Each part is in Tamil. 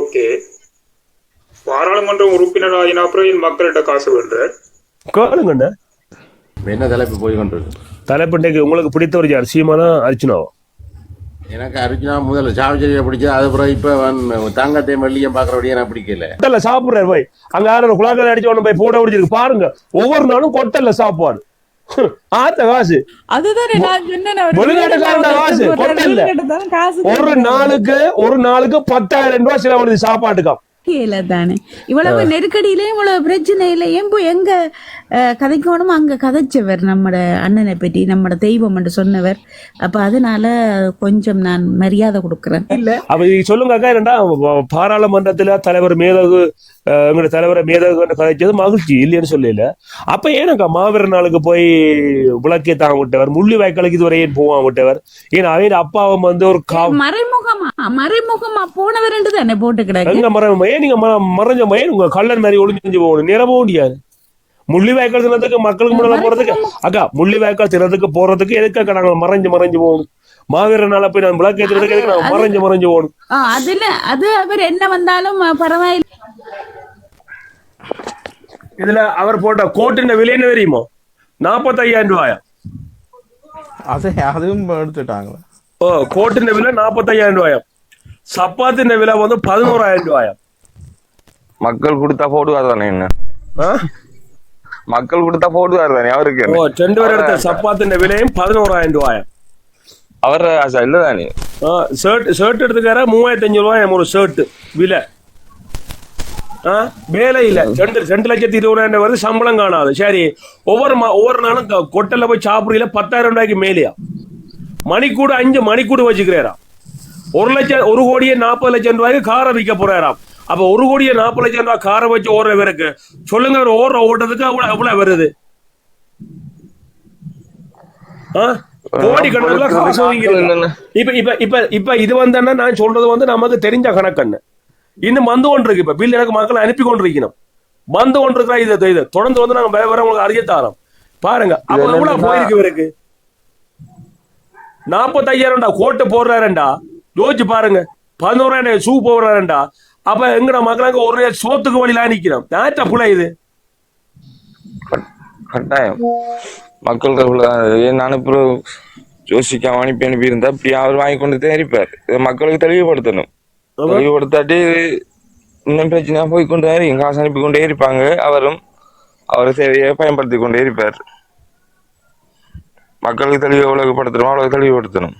ஓகே. பாராளுமன்ற உறுப்பினர் ஆகின அப்புறம் இந்த மக்கள்கிட்ட காசு வேண்டார் கேளுங்கண்ணே. என்ன தலைப்பு போய் கொண்டிருக்கு? தலைப்பு இன்றைக்கு உங்களுக்கு பிடித்தவர் யார் சீமானா அர்ச்சனாவோ எனக்கு அர்ஜுனா முதல்ல சாவச்சேரியை பிடிச்சது. அதுக்கப்புறம் இப்போ தங்கத்தையும் வெள்ளியும் பார்க்குறபடியே எனக்கு பிடிக்கல. கொட்டல்ல சாப்பிடுறாரு போய். அங்க யாரும் குழாக்கள் அடிச்சு ஒண்ணு போய் போட முடிச்சிருக்கு பாருங்க. ஒவ்வொரு நாளும் கொட்டல்ல சாப்பாடு. ஆத்த காசு ஒரு நாளுக்கு ஒரு நாளுக்கு பத்தாயிரம் ரூபாய் செலவழிது சாப்பாட்டுக்காம் கேல தானே இவ்வளவு நெருக்கடியிலயும் இவ்வளவு பிரச்சனையிலயும் போய் எங்க கதைக்கணும் அங்க கதைச்சவர் நம்மட அண்ணனை பற்றி நம்மட தெய்வம் என்று சொன்னவர். அப்ப அதனால கொஞ்சம் நான் மரியாதை கொடுக்கிறேன். இல்ல. அப்ப இது சொல்லுங்க அக்கா என்னடா பாராளுமன்றத்துல தலைவர் மேதகு அஹ், எங்களுடைய தலைவரை மேதகு கதைச்சது மகிழ்ச்சி இல்லைன்னு சொல்லல. அப்ப ஏனக்கா மாவீரர் நாளுக்கு போய் விளக்கே தாங்க விட்டவர் முள்ளி வாய்க்காலுக்கு இதுவரை ஏன் போவான் விட்டவர்? ஏன்னா அவன் அப்பாவும் வந்து ஒரு மறைமுகமா மறைமுகமா போனவர் என்று தானே போட்டு கிடக்கு எங்க மரம் ஏன் நீங்க ம- மறைஞ்ச மயன் உங்க கள்ளன் மாதிரி ஒளிஞ்சு போகணும். நிரம்ப முடியாது முள்ளி வாய்க்கால் தினத்துக்கு மக்களுக்கு முன்னால போறதுக்கு அக்கா முள்ளி வாய்க்கால் தினத்துக்கு போறதுக்கு எதுக்காக நாங்க மறைஞ்சு மறைஞ்சு போகணும்? மாவீரர் நாள போய் நான் விளக்கு ஏத்துறதுக்கு எதுக்கு நாங்க மறைஞ்சு மறைஞ்சு போகணும்? ஆ, அதுல அது அவர் என்ன வந்தாலும் பரவாயில்லை. இதுல அவர் போட்ட கோட்டின் விலை என்ன தெரியுமோ? நாற்பத்தையாயிரம் ரூபாயா? அது அதுவும் எடுத்துட்டாங்க. ஓ கோட்டின் விலை? நாற்பத்தையாயிரம் ரூபாயா? சப்பாத்தின் விலை வந்து பதினோராயிரம் ரூபாயா? மக்கள் கொடுத்தா போடுவார் தானே என்ன? மக்கள் கொடுத்தா போடுவார் தானே அவருக்கு? ரெண்டு பேர் எடுத்த சப்பாத்தின் விலையும் பதினோராயிரம் ரூபாயா. அவர் இல்ல தானே? ஷர்ட் ஷர்ட் எடுத்துக்கார? மூவாயிரத்தி அஞ்சு ரூபாய் ஒரு ஷர்ட் விலை. வேலை இல்ல. ரெண்டு ரெண்டு லட்சத்தி இருபதாயிரம் வருது சம்பளம் காணாது. சரி ஒவ்வொரு ஒவ்வொரு நாளும் க- கொட்டல்ல போய் சாப்பிடுறீல பத்தாயிரம் ரூபாய்க்கு மேலேயா? மணிக்கூடு அஞ்சு மணிக்கூடு வச்சுக்கிறாரா ஒரு லட்சம் ஒரு கோடியே நாற்பது லட்சம் ரூபாய்க்கு காரை விற்க போறாராம். அப்ப ஒரு கோடியே நாற்பது லட்சம் ரூபாய் காரை வச்சு ஓடுறவருக்கு சொல்லுங்க ஒரு ஓடுற ஓட்டத்துக்கு அவ்வளவு எவ்வளவு வருது? கோடி கணக்குல. இப்ப இப்ப இப்ப இப்ப இது வந்தேன்னா நான் சொல்றது வந்து நமக்கு தெரிஞ்ச கணக்கண்ணு. இன்னும் வந்து கொண்டிருக்கு இப்ப பில் எனக்கு மக்கள் அனுப்பி கொண்டிருக்கணும். வந்து கொண்டிருக்கிற இது இது தொடர்ந்து வந்து நாங்க வேற உங்களுக்கு அறிய தாரோம். பாருங்க. அப்ப எவ்வளவு போயிருக்கு இவருக்கு? நாற்பத்தையாயிரம்டா. கோட்டை போடுறாருண்டா யோசிச்சு பாருங்க. பதினோராயிரம் ஷூ போடுறாருண்டா அப்ப எங்கட மக்களுக்கு ஒரு சோத்துக்கு வழியில நிக்கிறோம் நாட்ட புள்ள இது? கட்- கட்டாயம். மக்கள் ஏன் அனுப்புற யோசிக்காம அனுப்பி அனுப்பி இருந்தா அப்படி அவர் வாங்கி கொண்டு தான் இருப்பார் இதை மக்களுக்கு தெளிவுபடுத்தணும். தெளிவுபடுத்தாட்டி இன்னும் பிரச்சனையா போய் கொண்டு இருக்கும் காசு அனுப்பி கொண்டே இருப்பாங்க அவரும் அவர் தேவையை பயன்படுத்தி கொண்டே இருப்பார் மக்களுக்கு தெளிவு எவ்வளவு படுத்தணுமோ அவ்வளவு தெளிவுபடுத்தணும்.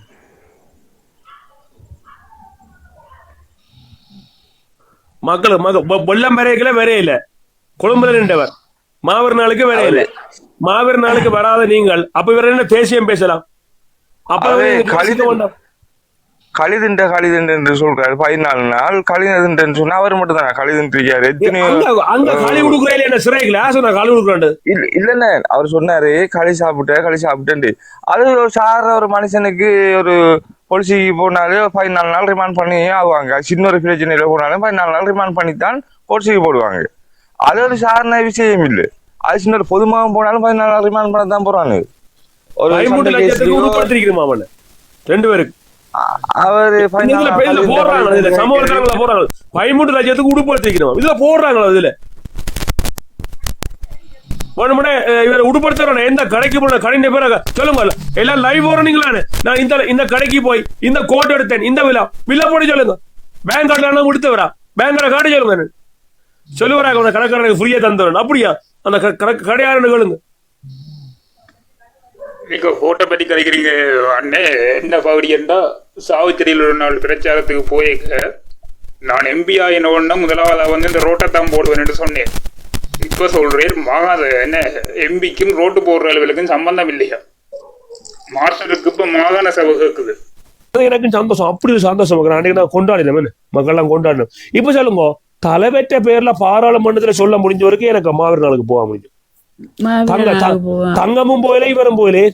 மக்கள் மக வெ- வெள்ளம் வரைக்கல வரையில கொழும்புல நின்றவர். மாவீர் நாளுக்கு வரையில மாவீர் நாளுக்கு வராத நீங்கள் அப்ப இவர் என்ன தேசியம் பேசலாம்? அப்ப அது இவங்க கலிதுண்ட கலிதுண்டு என்று சொல்றாரு. பதினாலு நாள் கலிதுண்டுன்னு சொன்னா அவர் மட்டும் தானே கலிதுன்றிருக்காரு எத்தனையோ அங்க களி கொடுக்குறேன் என்ன? சிறைகளா சொன்ன களி கொடுக்குறாண்டு இல்ல இல்லண்ணே. அவர் சொன்னாரு களி சாப்பிட்ட களி சாப்பிட்டேன்ட்டு. அது ஒரு சாதாரண ஒரு மனுஷனுக்கு ஒரு பொலிசிக்கு போனாலே பதினாலு நாள் ரிமாண்ட் பண்ணி ஆவாங்க. சின்ன ஒரு பிரச்சனையில போனாலும் பதினாலு நாள் ரிமாண்ட் பண்ணித்தான் பொலிசிக்கு போடுவாங்க. அது ஒரு சாதாரண விஷயம் இல்லை. அது சின்ன ஒரு பொதுமகன் போனாலும் பதினாலு நாள் ரிமாண்ட் பண்ண தான் போறாங்க ஒரு ரெண்டு பேருக்கு. அவரு போடுறாங்க இதுல இருக்காங்களா போடுறாங்க. பதிமூன்று லட்சத்துக்கு உடுப்படுத்திக்கணும் இதுல போடுறாங்களா இதுல. வேணுமுனே இவர் உடுப்படுத்துறோம் எந்த கடைக்கு போன கடையின் பேர சொல்லுங்க எல்லாம் லைவ் போறீங்களான்னு நான் இந்த இந்த கடைக்கு போய் இந்த கோட் எடுத்தேன். இந்த விழா. விழா போட்டு சொல்லுங்க. பேங்க் கார்டு கொடுத்தவரா? பேங்க் கார்டு சொல்லுங்க சொல்லுவாராங்க உன கடைக்காரனுக்கு ஃப்ரீயா தந்துடுறேன். அப்படியா? அந்த கடையாரன்னு கேளுங்க. நீங்கள் கோட்டை பற்றி கதைக்கிறீங்க அண்ணே என்ன பகுதியண்டா சாவித்திரியில் ஒரு நாள் பிரச்சாரத்துக்கு போயிருக்க நான் எம்பி ஆயின உடனே முதலாவதா வந்து இந்த ரோட்டை தான் போடுவேன்னு சொன்னேன். இப்போ சொல்றேன் மாகாத என்ன எம்பிக்கும் ரோட்டு போடுற அளவுக்கும் சம்பந்தம் இல்லையா? மாஸ்டருக்கு இப்போ மாகாண சபை இருக்குது எனக்கு சந்தோஷம். அப்படி ஒரு சந்தோஷம் மக்கள் அன்னைக்கு நான் கொண்டாடினேன் மக்கள்லாம் கொண்டாடணும். இப்போ சொல்லுங்க தலைவற்ற பேர்ல பாராளுமன்றத்தில் சொல்ல முடிஞ்ச வரைக்கும் எனக்கு மாவீர நாளுக்கு போக முடியும். தங்கமும் போயிலே இவரும் போயிலே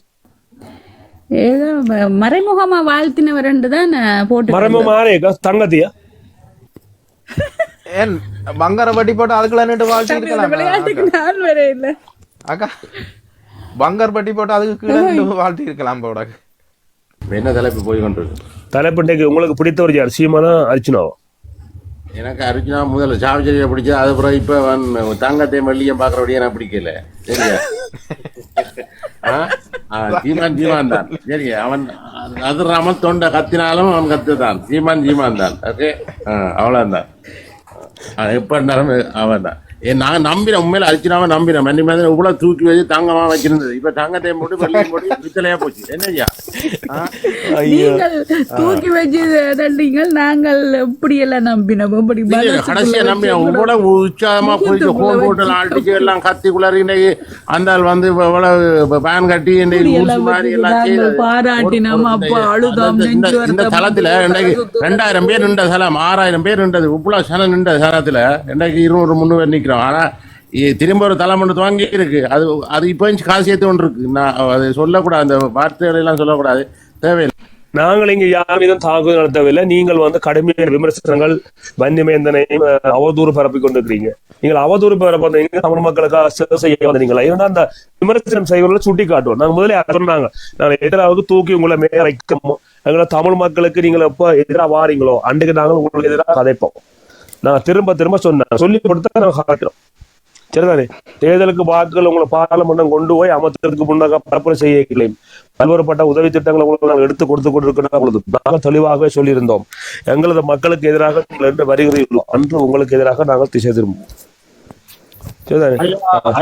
ஏதோ மறைமுகமா வாழ்த்தினவர் தான் போட்டு மாறேக்கா தங்கத்தியா? ஏன் பங்கர வட்டி போட்டு அதுக்குள்ள நின்று வாழ்த்தி இருக்கலாம்? வர இல்ல. அக்கா பங்கர் பட்டி போட்டு அதுக்கு வாழ்த்தி இருக்கலாம் போட என்ன தலைப்பு போய் கொண்டிருக்கு? தலைப்பு உங்களுக்கு பிடித்தவர் யார்? சீமானா அர்ச்சனாவோ எனக்கு அர்ஜுனா முதல்ல சாவிச்சேரியை பிடிச்சது அது அப்புறம் இப்போ அவன் தங்கத்தையும் வெள்ளியும் பார்க்குறபடியே நான் பிடிக்கல. சரியா? ஆ? ஆ, சீமான் சீமான் தான். சரி அவன் அது தொண்டை கத்தினாலும் அவன் கத்து தான் சீமான் சீமான் தான். ஓகே? அவ்வளோதான் எப்போ இருந்தாலும் அவன் தான். நான் நம்பினேன் உண்மையில அரிச்சினாம நம்பினேன். மன்னி மாதிரி இவ்வளவு தூக்கி வச்சு தங்கமா வச்சிருந்தது இப்ப தங்கத்தையும் போட்டு வெள்ளையும் போட்டு பித்தளையா போச்சு. என்னய்யா ஆ? நீங்கள் தூக்கி வச்சு தண்டீங்கள் நாங்கள் எப்படி எல்லாம் நம்பினோம் இப்படி கடைசியா நம்பினேன். இவ்வளவு உற்சாகமா போயிட்டு கோல் போட்டு ஆட்டிச்சு எல்லாம் கத்தி குளறி இன்னைக்கு அந்த வந்து இவ்வளவு பேன் கட்டி இன்னைக்கு மாதிரி எல்லாம் நாங்கள். பாராட்டினோம். அப்பா அழுதோம் இந்த- தளத்துல இன்னைக்கு ரெண்டாயிரம் பேர் நின்ற தளம் ஆறாயிரம் பேர் நின்றது. இவ்வளவு சனம் நின்ற தளத்துல இன்னைக்கு இருநூறு முந்நூறு நிக்கிறோம். ஆனா ஆனால் திரும்ப ஒரு தலைமுறை துவங்கி இருக்கு. அது அது இப்போ காசு ஏற்று ஒன்று இருக்கு. நான் அது சொல்லக்கூடாது. அந்த வார்த்தைகளை எல்லாம் சொல்லக்கூடாது. தேவையில்லை. நாங்கள் இங்க யார் மீதும் தாக்குதல் நடத்தவில்லை. நீங்கள் வந்து கடுமையான விமர்சனங்கள் வன்னிமேந்தனையும் அவதூறு பரப்பிக் கொண்டிருக்கிறீங்க. நீங்கள் அவதூறு பரப்ப தமிழ் மக்களுக்காக சேவை செய்ய வந்தீங்களா? இருந்தா அந்த விமர்சனம் செய்வர்களை சுட்டி காட்டுவோம் நாங்கள் முதல்ல சொன்னாங்க. நாங்க எதிராவது தூக்கி உங்களை மேல வைக்கமோ எங்களை தமிழ் மக்களுக்கு நீங்கள் எப்ப எதிராக வாரீங்களோ அன்றைக்கு நாங்கள் உங்களுக்கு எதிராக கதைப்போம். நான் திரும்ப திரும்ப சொன்னேன். சொல்லி கொடுத்தா நாங்க காட்டுறோம் சரிதானே? தேர்தலுக்கு வாக்குகள் உங்களை பாராளுமன்றம் கொண்டு போய் அமர்த்துறதுக்கு முன்னாக பரப்புரை செய்யவில்லை. பல்வேறுபட்ட உதவி திட்டங்களை உங்களுக்கு நாங்கள் எடுத்து கொடுத்து கொண்டிருக்கிற உங்களுக்கு நாங்கள் தெளிவாகவே சொல்லியிருந்தோம். எங்களது மக்களுக்கு எதிராக நீங்கள் என்று வருகிறீர்களோ அன்று உங்களுக்கு எதிராக நாங்கள் திசை திரும்புவோம். சரிதானே?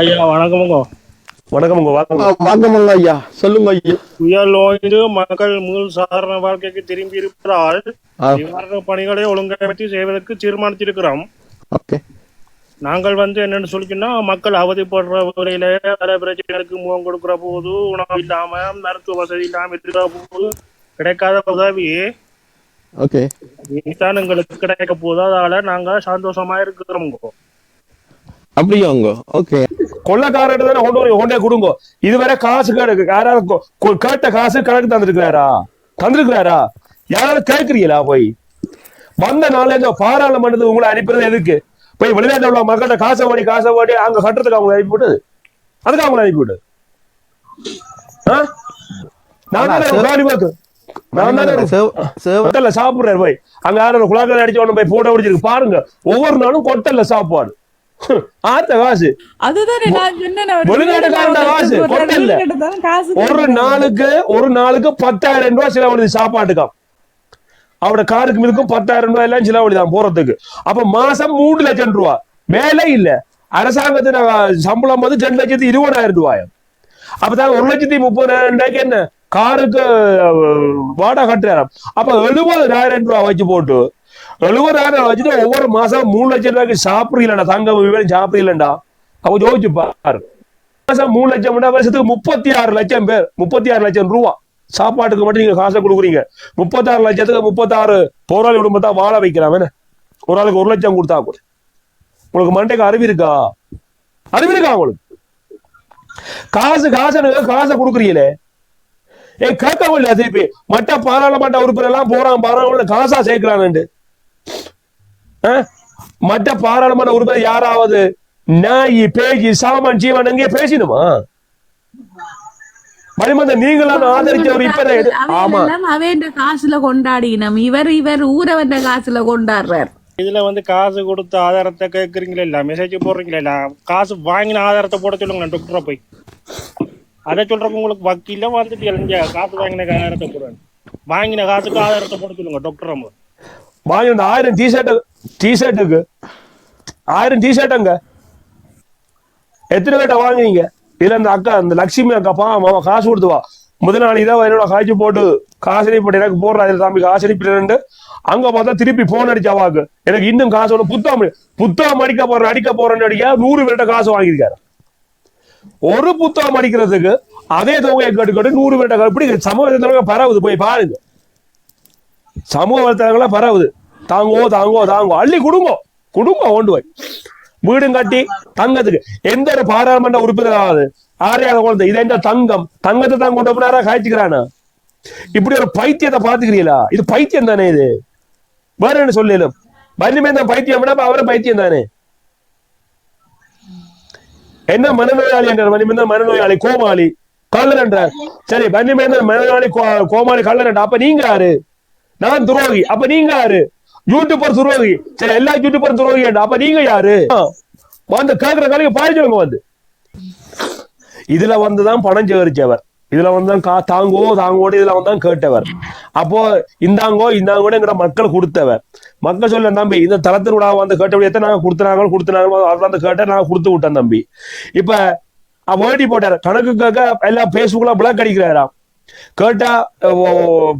ஐயா வணக்கமுங்க. வணக்கம் உங்க ஐயா. சொல்லுங்க ஐயா. புயல் ஓய்ந்து மக்கள் மீள் சாதாரண வாழ்க்கைக்கு திரும்பி இருப்பதால் நிவாரண பணிகளை ஒழுங்கமைத்து செய்வதற்கு தீர்மானித்திருக்கிறோம். ஓகே. நாங்கள் வந்து என்னன்னு சொல்லிச்சுன்னா மக்கள் அவதிப்படுற வகையில பல பிரச்சனைகளுக்கு முகம் கொடுக்கிற போது உணவு இல்லாம மருத்துவ வசதி இல்லாம இருக்கிற போது கிடைக்காத உதவி கிடைக்க போது அதால நாங்க சந்தோஷமா இருக்கிறோம் அப்படியாங்க ஓகே கொள்ளக்காரர்கிட்ட தானே கொண்டு கொண்டே கொடுங்க. இதுவரை காசு கணக்கு யாராவது கேட்ட காசு கணக்கு தந்திருக்கிறாரா? தந்திருக்கிறாரா? யாராவது கேட்கிறீங்களா போய்? வந்த நாள்ல இந்த பாராளுமன்றத்துக்கு உங்களை அனுப்புறது எதுக்கு? போய் வெளிநாட்டுல உள்ள மக்கள்கிட்ட காசை வாடி காசை வாடி அங்க கட்டுறதுக்கு அவங்க அனுப்பி விட்டது அதுக்கு அவங்க அனுப்பி விட்டது சாப்பிடுறாரு போய். அங்க யாரும் குழாக்கள் அடிச்சு போய் போட்டோ பிடிச்சிருக்கு பாருங்க. ஒவ்வொரு நாளும் கொட்டல்ல சாப்பாடு. ஆத்த காசு. ஒரு நாளுக்கு ஒரு நாளுக்கு பத்தாயிரம் ரூபாய் செலவழிது சாப்பாட்டுக்காம் அவரோட காருக்கு மிதுக்கும் பத்தாயிரம் ரூபாய் எல்லாம் செலவழிதான் போறதுக்கு. அப்ப மாசம் மூணு லட்சம் ரூபாய் வேலை இல்ல. அரசாங்கத்தின் சம்பளம் வந்து ரெண்டு லட்சத்தி இருபதாயிரம் ரூபாய் அப்பதான் ஒரு லட்சத்தி முப்பதாயிரம் ரூபாய்க்கு என்ன? காருக்கு வாடகை கட்டுறாராம். அப்ப எழுபதாயிரம் ரூபாய் வச்சு போட்டு எழுபதாயிரம் வச்சுட்டு ஒவ்வொரு மாசம் மூணு லட்சம் ரூபாய்க்கு சாப்பிடலடா தங்க விவரம் சாப்பிடலண்டா அப்ப யோசிச்சு பாரு. மாசம் மூணு லட்சம் வருஷத்துக்கு முப்பத்தி ஆறு லட்சம் பேர் முப்பத்தி ஆறு லட்சம் ரூபா. சாப்பாட்டுக்கு மட்டும் நீங்க காசை கொடுக்குறீங்க. முப்பத்தாறு லட்சத்துக்கு முப்பத்தாறு போராளி குடும்பத்தா வாழ வைக்கலாம் ஒரு ஆளுக்கு ஒரு லட்சம் கொடுத்தா கூட உங்களுக்கு மண்டைக்கு அறிவு இருக்கா? அறிவு இருக்கா உங்களுக்கு? காசு காசு காசை கொடுக்குறீங்களே. ஏ கேட்க முடியல திருப்பி. மற்ற பாராளுமன்ற உறுப்பினர் எல்லாம் போறான் பாராளுமன்ற காசா சேர்க்கிறான்னு மற்ற பாராளுமன்ற உறுப்பினர் யாராவது நாய் பேஜி சாமான் ஜீவன் அங்கே பேசினுமா? மணிமந்த நீங்களும் ஆதரிச்ச ஒரு இப்ப ஆமா. அவேண்ட காசுல கொண்டாடினோம் இவர் இவர் ஊரவன்ற காசுல கொண்டாடுறார். இதுல வந்து காசு கொடுத்த ஆதாரத்தை கேட்கறீங்களா இல்ல? மெசேஜ் போடுறீங்களா இல்ல? காசு வாங்கின ஆதாரத்தை போட சொல்லுங்க டாக்டரை போய். அதை சொல்றப்ப உங்களுக்கு வக்கீல வந்துட்டு இங்க காசு வாங்கின ஆதாரத்தை போடுறேன் வாங்கின காசுக்கு ஆதாரத்தை போட சொல்லுங்க டாக்டர் அம்மா வாங்கி இந்த ஆயிரம் டிஷர்ட் டிஷர்ட்டுக்கு ஆயிரம் டிஷர்ட் அங்க. எத்தனை பேட்ட வாங்குவீங்க இதுல இந்த அக்கா இந்த லட்சுமி அக்கா பா மாமா காசு கொடுத்துவா முதல் நாள் என்னோட காய்ச்சி போட்டு காசு அனுப்பிட்டு எனக்கு போடுறா இதுல தம்பி காசு அனுப்பிட்டு அங்க பார்த்தா திருப்பி போன் அடிச்ச அவாக்கு எனக்கு இன்னும் காசு ஒண்ணு புத்தகம் புத்தாம் அடிக்க போறேன் அடிக்க போறேன்னு அடிக்க நூறு பேர்ட்ட காசு வாங்கியிருக்காரு. ஒரு புத்தகம் அடிக்கிறதுக்கு அதே தொகையை கேட்டு கேட்டு நூறு பேர்ட்ட இப்படி சமூக பரவுது போய் பாருங்க. சமூக வலைத்தளங்கள பரவுது. தாங்கோ தாங்கோ தாங்கோ அள்ளி குடுங்கோ. குடும்பம் கொண்டு போய். வீடும் கட்டி தங்கத்துக்கு. எந்த ஒரு பாராளுமன்ற உறுப்பினர் ஆகாது ஆறையாத குழந்தை இது என்ன தங்கம்? தங்கத்தை தான் கொண்டு போனாரா காய்ச்சிக்கிறானா? இப்படி ஒரு பைத்தியத்தை பாத்துக்கிறீங்களா இது பைத்தியம் தானே இது? வேற என்ன சொல்லலும்? வன்னிமே தான் பைத்தியம் அவரை பைத்தியம் தானே? என்ன மனநோயாளி என்றார்? வன்னிமேந்தன் மனநோயாளி கோமாளி. கள்ளர் என்றார். சரி வன்னிமேந்தன் மனநோயாளி கோமாளி கள்ளர் என்றார். அப்ப நீங்க யாரு? நான் துரோகி. அப்ப நீங்க யாரு? யூடியூபர் துரோகி. சரி எல்லா யூடியூபரும் துரோகி அப்ப நீங்க யாரு? வந்து கேக்குற காலைக்கு பாய சொல்லுங்க வந்து. இதுல வந்துதான் பணம் சேகரிச்சவர். இதுல வந்து தாங்கோ தாங்கோடு இதுல வந்து கேட்டவர். அப்போ இந்தாங்கோ இந்தாங்கோங்கிற மக்கள் கொடுத்தவர். மக்கள் சொல்ல தம்பி இந்த தளத்தினூடா வந்து கேட்டபடியே நாங்க கொடுத்துனாங்க கொடுத்துனாங்க வந்து கேட்ட நாங்க கொடுத்து விட்டோம் தம்பி. இப்ப வேடி போட்டார். கணக்கு கேட்க எல்லாம் பேஸ்புக்ல பிளாக் அடிக்கிறாராம். கேட்டா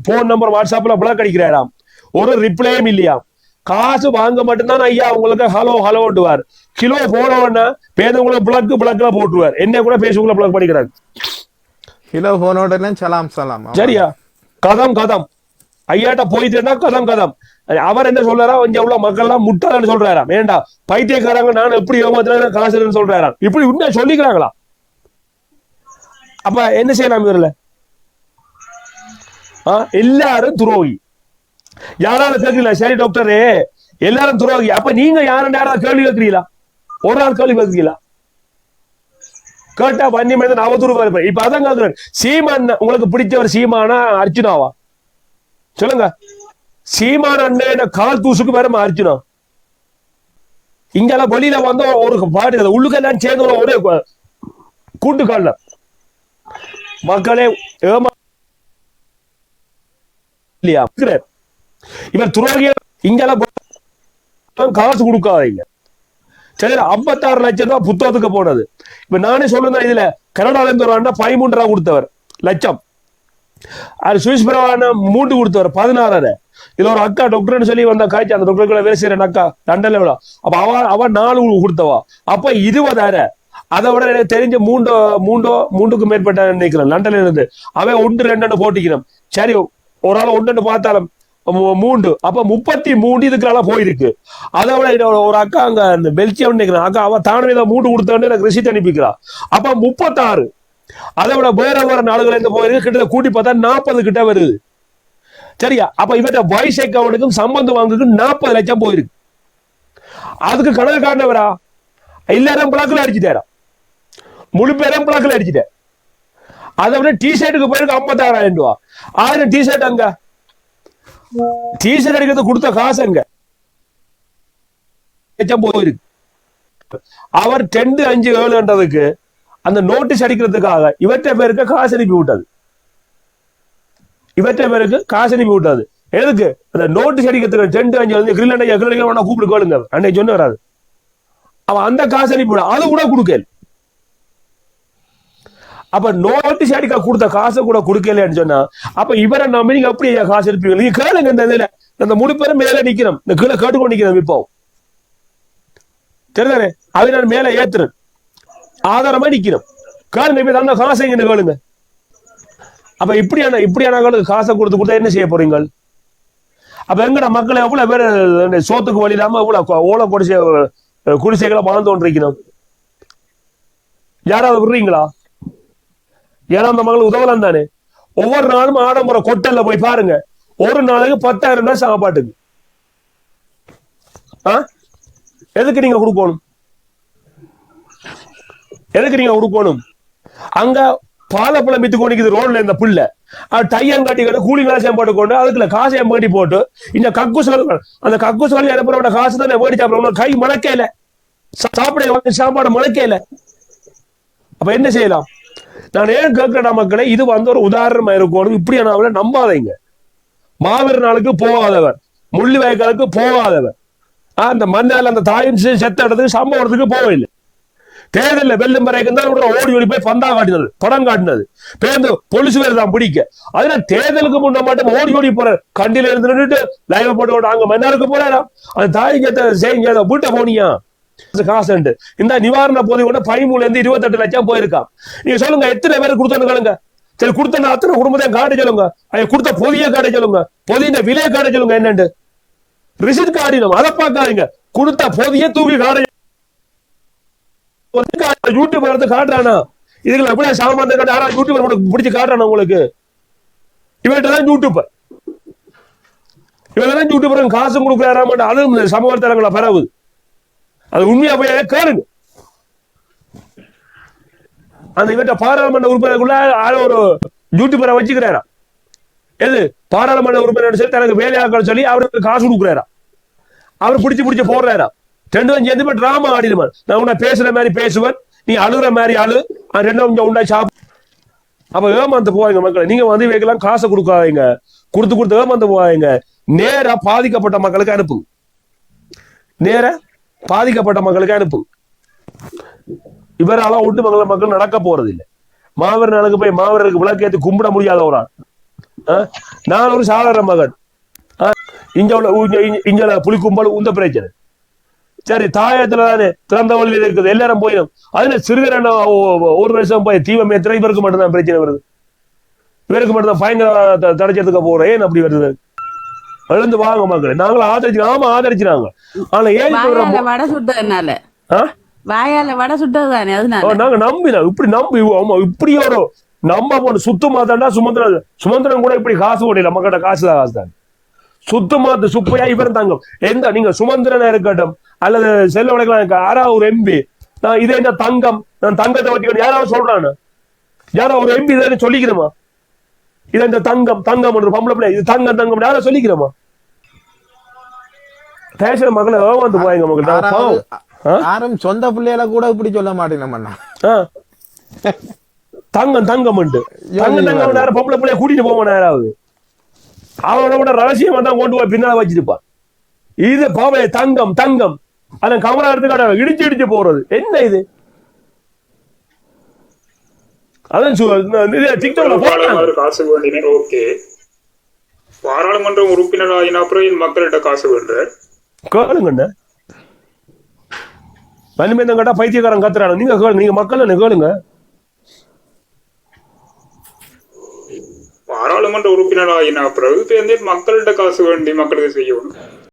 போன் நம்பர் வாட்ஸ்அப்ல பிளாக் அடிக்கிறாராம். ஒரு ரிப்ளையும் இல்லையா? காசு வாங்க மட்டும்தான் ஐயா உங்களுக்கு ஹலோ ஹலோட்டுவார் கிலோ போனவொன்னா பேதவங்களை பிளக்கு பிளக்ல போட்டுருவார். என்ன கூட பேஸ்புக்ல பிளக் பண்ணிக்கிறாங்க கிலோ போனோட சலாம் சலாம். சரியா? கதம் கதம். ஐயாட்ட போயிட்டு இருந்தா கதம் கதம். அவர் என்ன சொல்றாரா? இங்க உள்ள மக்கள் எல்லாம் முட்டாளன்னு சொல்றாராம். ஏண்டா? பைத்தியக்காரங்க நான் எப்படி ஏமாத்துறேன் காசு இல்லைன்னு சொல்றாராம். இப்படி உண்மையா சொல்லிக்கிறாங்களா? அப்ப என்ன செய்யலாம் ஆ, எல்லாரும் துரோகி. யாரால கேட்கல சரி டாக்டரு எல்லாரும் துரோகி. அப்ப நீங்க யாரும் யாராவது கேள்வி கேட்கிறீங்களா? ஒரு நாள் கேள்வி கேட்கிறீங்களா? கேட்டா வன்னி மனிதன் அவதூறு இருப்பார் இப்ப அதான் கேட்கிறேன். சீமான் உங்களுக்கு பிடிச்சவர் சீமானா அர்ஜுனாவா? சொல்லுங்க. சீமான் அண்ணன் கால் தூசுக்கு வேற அர்ஜுனா? இங்கெல்லாம் வெளியில வந்த ஒரு பாடு உள்ளுக்கெல்லாம் சேர்ந்து ஒரே கூட்டு கால்ல. மக்களே ஏமா இல்லையா? இவர் துரோகிய இங்கெல்லாம் காசு கொடுக்காதீங்க. சரி ஐம்பத்தாறு லட்சம் ரூபாய் புத்தகத்துக்கு போனது. இப்ப நானே சொல்லுறேன் இதுல கனடால இருந்து ஒரு அண்ணா பதிமூன்று ரூபா கொடுத்தவர். லட்சம். அது சுவிஸ் பிரவான மூன்று கொடுத்தவர் பதினாறு இதுல ஒரு அக்கா டாக்டர்னு சொல்லி வந்த காய்ச்சி அந்த டாக்டர்களை வேலை செய்யற அக்கா லண்டன்ல எவ்வளோ அப்ப அவ அவ நாலு கொடுத்தவா. அப்ப இருபதாயிரம். அதை விட எனக்கு தெரிஞ்ச மூண்டோ மூண்டோ மூண்டுக்கு மேற்பட்ட நினைக்கிறேன் லண்டன்ல இருந்து. அவன் ஒன்று ரெண்டு போட்டிக்கணும் சரி ஒரு ஆள் ஒன்று பார்த்தாலும் மூண்டு அப்ப முப்பத்தி மூண்டு இதுக்குனால போயிருக்கு. அதை விட ஒரு அக்கா அங்க இந்த பெல்ஜியம் நினைக்கிறேன் அக்கா அவ தானே தான் மூண்டு கொடுத்தான்னு எனக்கு ரிசிட் அனுப்பிக்கிறா. அப்ப முப்பத்தாறு. அதை விட வேற வேற நாடுகள் இருந்து போயிருக்கு. கிட்ட கூட்டி பார்த்தா நாற்பது கிட்ட வருது. சரியா? அப்ப இவற்ற வயசு அக்கௌண்ட்டுக்கும் சம்பந்தம் வாங்குறதுக்கு நாற்பது லட்சம் போயிருக்கு. அதுக்கு கணக்கு காரணவரா எல்லாரும் பிளாக்கில் அடிச்சுட்டாரா? முழு பேரும் பிளாக்கில் அடிச்சுட்டேன் அதை விட டி ஷர்ட்டுக்கு போயிருக்கு ஐம்பத்தாறாயிரம் ரூபா. ஆயிரம் டி ஷர்ட் அங்க. டி எடுக்கிறது கொடுத்த காசு எங்க? போயிருக்கு. அவர் டென்த் அஞ்சு ஏழுன்றதுக்கு அந்த நோட்டீஸ் அடிக்கிறதுக்காக இவற்றை பேருக்கு காசு அனுப்பி விட்டது. இவற்றை பேருக்கு காசு அனுப்பி விட்டது. எதுக்கு? அந்த நோட்டீஸ் அடிக்கிறதுக்கு டென்த் அஞ்சு வந்து கிரில் அண்டையா கிரில் கூப்பிட்டு கேளுங்க. அன்னைக்கு சொன்ன வராது. அவன் அந்த காசு அனுப்பி விட அது கூட கொடுக்கல. அப்ப நோட்டீஸ் அடிக்க கொடுத்த காசை கூட கொடுக்கலன்னு சொன்னா அப்ப இவரை நம்பி நீங்க அப்படி ஐயா காசு எடுப்பீங்க? நீங்க கேளுங்க இந்த இதுல. இந்த பேரும் மேல நிக்கிறோம் இந்த கீழே கேட்டுக்கொண்டு நிக்கிறோம் இப்போ. தெரியுதானே? அதை நான் மேல ஏத்துறேன். ஆதாரமா நிக்கிறோம் கேளுங்க இப்ப தந்த காசை இங்க கேளுங்க. அப்ப இப்படியான இப்படியானவங்களுக்கு காசை கொடுத்து கொடுத்தா என்ன செய்ய போறீங்க அப்ப எங்கட மக்களை எவ்வளவு பேர் இந்த சோத்துக்கு வழி இல்லாம எவ்வளவு ஓலை குடிசை குடிசைகளை வாழ்ந்து கொண்டிருக்கணும் யாராவது விடுறீங்களா? ஏன்னா அந்த மகள் உதவலாம் தானே? ஒவ்வொரு நாளும் ஆடம்பர கொட்டல்ல போய் பாருங்க. ஒரு நாளைக்கு பத்தாயிரம் ரூபாய் சாப்பாட்டுக்கு. ஆ? எதுக்கு நீங்க கொடுக்கணும்? எதுக்கு நீங்க கொடுக்கணும்? அங்க பாலப்பழம் வித்து கொண்டு ரோட்ல இந்த புள்ள அது டையம் கட்டி கட்டி கூலி காசையும் போட்டு கொண்டு அதுக்குள்ள காசையும் கட்டி போட்டு இந்த கக்கூசுகள் அந்த கக்கூசுகள் இறப்புறோட காசு தான் வேடி சாப்பிடணும் கை மணக்கையில சாப்பிட சாப்பாடு மணக்கையில அப்ப என்ன செய்யலாம்? நான் ஏன் கேட்கிறேன் மக்களே இது வந்து ஒரு உதாரணமா இருக்கணும். இப்படியான அவளை நம்பாதீங்க. மாவீர நாளுக்கு போகாதவர். முள்ளி வயக்காலுக்கு போகாதவர். அந்த மண்ணால் அந்த தாயும் செத்த இடத்துக்கு சம்பவத்துக்கு போகவில்லை. தேர்தலில் வெல்லும் வரைக்கும் தான் ஓடி ஓடி போய் பந்தா காட்டினது படம் காட்டினது. பேருந்து பொலிசு வேறு தான் பிடிக்க. அதனால தேர்தலுக்கு முன்ன மட்டும் ஓடி ஓடி போற கண்டில இருந்து நின்னுட்டு லைவ் போட்டு அங்க மன்னாருக்கு போறாரா? அந்த தாய் செத்த செய்யுங்க வீட்டை போனியா? காசுண்டு இந்த நிவாரண போதை கூட பதிமூணுல இருந்து இருபத்தெட்டு லட்சம் போயிருக்கான். நீங்க சொல்லுங்க எத்தனை பேர் கொடுத்தோன்னு சரி கொடுத்த அத்தனை குடும்பத்தையும் காட்ட சொல்லுங்க. அதை கொடுத்த பொதிய காட்ட சொல்லுங்க. பொதிய விலையை காட்ட சொல்லுங்க என்னண்டு? ரிசிட் காட்டினோம் அதை பார்க்காதீங்க. கொடுத்த பொதிய தூக்கி காட்ட யூடியூப் எடுத்து காட்டுறானா? இதுல எப்படி சாமான் காட்ட யாரா யூடியூப் உனக்கு பிடிச்சு காட்டுறானா உங்களுக்கு? இவன்கிட்ட தான் யூடியூபர் இவங்க தான் யூடியூபர் காசும் கொடுக்குறாராம அதுவும் சமவர்த்தனங்களை சமூக தளங்களை பரவுது. அது உண்மையா போய் கேளுங்க அந்த இவற்ற பாராளுமன்ற உறுப்பினருக்குள்ள ஆள ஒரு யூடியூபரை வச்சுக்கிறாரா? எது? பாராளுமன்ற உறுப்பினர் சொல்லி தனக்கு வேலையாக்கள் சொல்லி அவருக்கு காசு கொடுக்குறாரா? அவர் பிடிச்சி பிடிச்சி போடுறாரா? ரெண்டு பேரும் சேர்ந்து போய் டிராமா ஆடிடுமா? நான் உன்னை பேசுற மாதிரி பேசுவேன். நீ அழுகுற மாதிரி அழு. அது ரெண்டும் கொஞ்சம் உண்டா சாப்பிடு அப்ப ஏமாந்து போவாங்க மக்களை. நீங்க வந்து வைக்கலாம் காசை கொடுக்காதீங்க. கொடுத்து கொடுத்து ஏமாந்து போவாங்க நேரா பாதிக்கப்பட்ட மக்களுக்கு அனுப்புங்க. நேர பாதிக்கப்பட்ட மக்களுக்கு அனுப்பு. இவரால ஒட்டு மங்கள மக்கள் நடக்க போறது இல்லை மாவீரர் நாளுக்கு போய் மாவீரருக்கு விளக்கேத்து கும்பிட முடியாத ஒரு ஆள். நான் ஒரு சாதாரண மகன். இங்க உள்ள இங்க- புலி கும்பல் உந்த பிரச்சனை. சரி தாயத்துல தானே திறந்த வழியில் இருக்குது எல்லாரும் போயிடும் அதுல சிறுகரன் ஒரு வருஷம் போய் தீவம் ஏத்துற இவருக்கு மட்டும்தான் பிரச்சனை வருது. இவருக்கு மட்டும்தான் பயங்கர தடைச்சதுக்கு போறேன் ஏன் அப்படி வருது? எழுந்து வாங்க மக்களே. நாங்களும் ஆதரிச்சு ஆமா ஆதரிச்சுனாங்க ஆனா ஏன் வடை சுட்டதுனால? வாயால வடை சுட்டது தானே ஆ, அதனால. நாங்க நம்பினோம் இப்படி நம்பி ஆமா இப்படி ஒரு நம்ம போன சுத்தமா தாண்டா சுமந்திரன் சுமந்திரன் கூட இப்படி காசு ஓடல நம்ம கிட்ட காசு தான் காசு தான். சுத்தமாத்து சுப்பையா இவர் தங்கம். எந்த நீங்க சுமந்திரனா இருக்கட்டும் அல்லது செல்ல உடைக்கலாம் யாரா ஒரு எம்பி நான் இதே என்ன தங்கம்? நான் தங்கத்தை வச்சுக்கிட்டு யாராவது சொல்றானு? யாரோ ஒரு எம்பி இதை சொல்லிக்கிறோமா இது இந்த தங்கம் தங்கம் ஒரு பொம்பளை பிள்ளை. இது தங்கம் தங்கம். யாரோ சொல்லிக்கிறோமா? பேசுற மக்களை ஏமாந்து போவாங்க மக்கள். பாவம். யாரும் சொந்த பிள்ளைகளை கூட இப்படி சொல்ல ஆ. தங்கம் தங்கம் தங்கம் தங்கம் நேரம் பொம்பளை பிள்ளைய கூட்டிட்டு போவான் யாராவது. அவனை விட ரகசியமா தான் கொண்டு போய் பின்னால வச்சிருப்பான். இது பாவை தங்கம் தங்கம். அதன் கமலா எடுத்துக்காட்ட இடிச்சு இடிச்சு போறது. என்ன இது? அதான் டிக்டாக்ல வேண்டினேன் ஓகே. பாராளுமன்ற உறுப்பினர் ஆகின அப்புறம் மக்கள்கிட்ட காசு வேண்டார் கேளுங்கண்ணே. வலிமேந்தம் கேட்டா பைத்தியக்காரன் கத்துறாங்க நீங்க கேளு நீங்க மக்கள் என்ன கேளுங்க. பாராளுமன்ற உறுப்பினர் ஆகின பிறகு மக்கள்கிட்ட காசு வேண்டி மக்களுக்கு செய்யணும்.